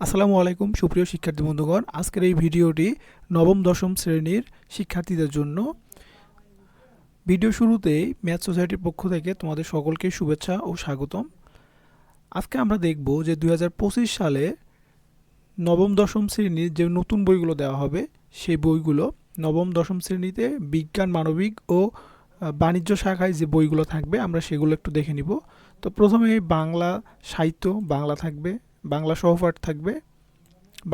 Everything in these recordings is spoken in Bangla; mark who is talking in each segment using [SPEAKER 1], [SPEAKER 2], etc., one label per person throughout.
[SPEAKER 1] আসসালামু আলাইকুম, সুপ্রিয় শিক্ষার্থী বন্ধুগণ। আজকের এই ভিডিওটি নবম, দশম শ্রেণির শিক্ষার্থীদের জন্য। ভিডিও শুরুতেই ম্যাথ সোসাইটির পক্ষ থেকে তোমাদের সকলকে শুভেচ্ছা ও স্বাগতম। আজকে আমরা দেখব যে দু হাজার পঁচিশ সালে নবম, দশম শ্রেণির যে নতুন বইগুলো দেওয়া হবে, সেই বইগুলো, নবম, দশম শ্রেণীতে বিজ্ঞান, মানবিক ও বাণিজ্য শাখায় যে বইগুলো থাকবে, আমরা সেগুলো একটু দেখে নিব। তো প্রথমে বাংলা সাহিত্য, বাংলা থাকবে। বাংলা সহপাঠ থাকবে,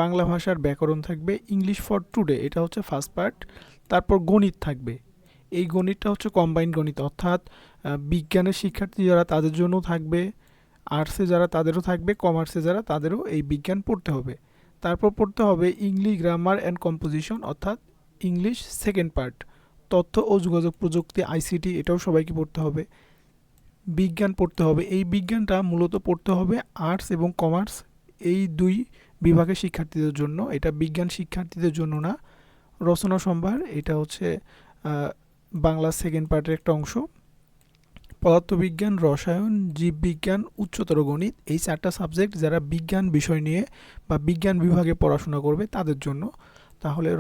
[SPEAKER 1] বাংলা ভাষার ব্যাকরণ থাকবে ইংলিশ ফর টুডে এটা হচ্ছে ফার্স্ট পার্ট তারপর গণিত থাকবে। এই গণিতটা হচ্ছে কম্বাইন গণিত, অর্থাৎ বিজ্ঞানের শিক্ষার্থী যারা তাদের জন্য থাকবে আর্টসে যারা তাদেরও থাকবে কমার্সে যারা তাদেরও এই বিজ্ঞান পড়তে হবে। তারপর পড়তে হবে ইংলিশ গ্রামার অ্যান্ড কম্পোজিশন অর্থাৎ ইংলিশ সেকেন্ড পার্ট তথ্য ও যোগাযোগ প্রযুক্তি আইসিটি এটাও সবাইকে পড়তে হবে। বিজ্ঞান পড়তে হবে। এই বিজ্ঞানটা মূলত পড়তে হবে আর্টস এবং কমার্স এই দুই বিভাগের শিক্ষার্থীদের জন্য। এটা বিজ্ঞান শিক্ষার্থীদের জন্য না, রচনা সম্ভার, এটা হচ্ছে বাংলা সেকেন্ড পার্টের একটা অংশ। পদার্থবিজ্ঞান, রসায়ন, জীববিজ্ঞান, উচ্চতর গণিত এই চারটা সাবজেক্ট যারা বিজ্ঞান বিষয় নিয়ে বা বিজ্ঞান বিভাগে পড়াশোনা করবে তাদের জন্য। তাহলে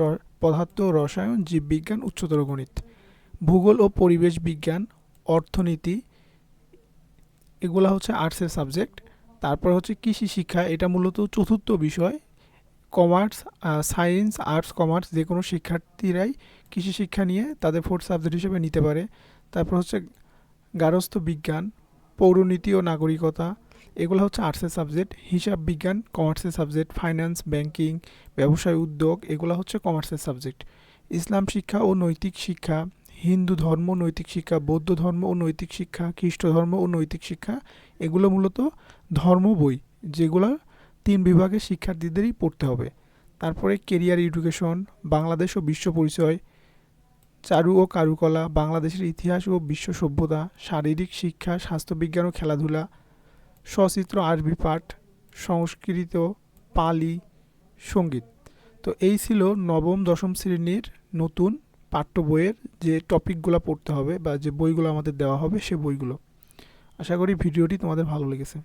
[SPEAKER 1] পদার্থ, রসায়ন, জীববিজ্ঞান, উচ্চতর গণিত। ভূগোল ও পরিবেশ বিজ্ঞান, অর্থনীতি এগুলা হচ্ছে আর্টসের সাবজেক্ট। তারপর হচ্ছে কৃষি শিক্ষা, এটা মূলত চতুর্থ বিষয়। কমার্স সায়েন্স, আর্টস, কমার্স যে কোনো শিক্ষার্থীরাই কৃষি শিক্ষা নিয়ে তাদের ফোর্থ সাবজেক্ট হিসেবে নিতে পারে। তারপর হচ্ছে গারস্থ বিজ্ঞান, পৌরনীতি ও নাগরিকতা, এগুলো হচ্ছে আর্টসের সাবজেক্ট। হিসাব বিজ্ঞান, কমার্সের সাবজেক্ট। ফাইন্যান্স, ব্যাংকিং, ব্যবসায় উদ্যোগ, এগুলো হচ্ছে কমার্সের সাবজেক্ট। ইসলাম শিক্ষা ও নৈতিক শিক্ষা হিন্দু ধর্ম, নৈতিক শিক্ষা, বৌদ্ধ ধর্ম ও নৈতিক শিক্ষা, খ্রিস্ট ধর্ম ও নৈতিক শিক্ষা, এগুলো মূলত ধর্ম বই, যেগুলো তিন বিভাগের শিক্ষার্থীদেরই পড়তে হবে। তারপরে কেরিয়ার এডুকেশন, বাংলাদেশ ও বিশ্ব পরিচয়, চারু ও কারুকলা, বাংলাদেশের ইতিহাস ও বিশ্ব সভ্যতা, শারীরিক শিক্ষা, স্বাস্থ্যবিজ্ঞান ও খেলাধুলা, সচিত্র, আরবি পাঠ, সংস্কৃত, পালি, সংগীত। তো এই ছিল নবম, দশম শ্রেণির নতুন পাঠ্য বইয়ের যে টপিকগুলো পড়তে হবে বা যে বইগুলো আমাদের দেওয়া হবে সে বইগুলো। আশা করি ভিডিওটি তোমাদের ভালো লেগেছে।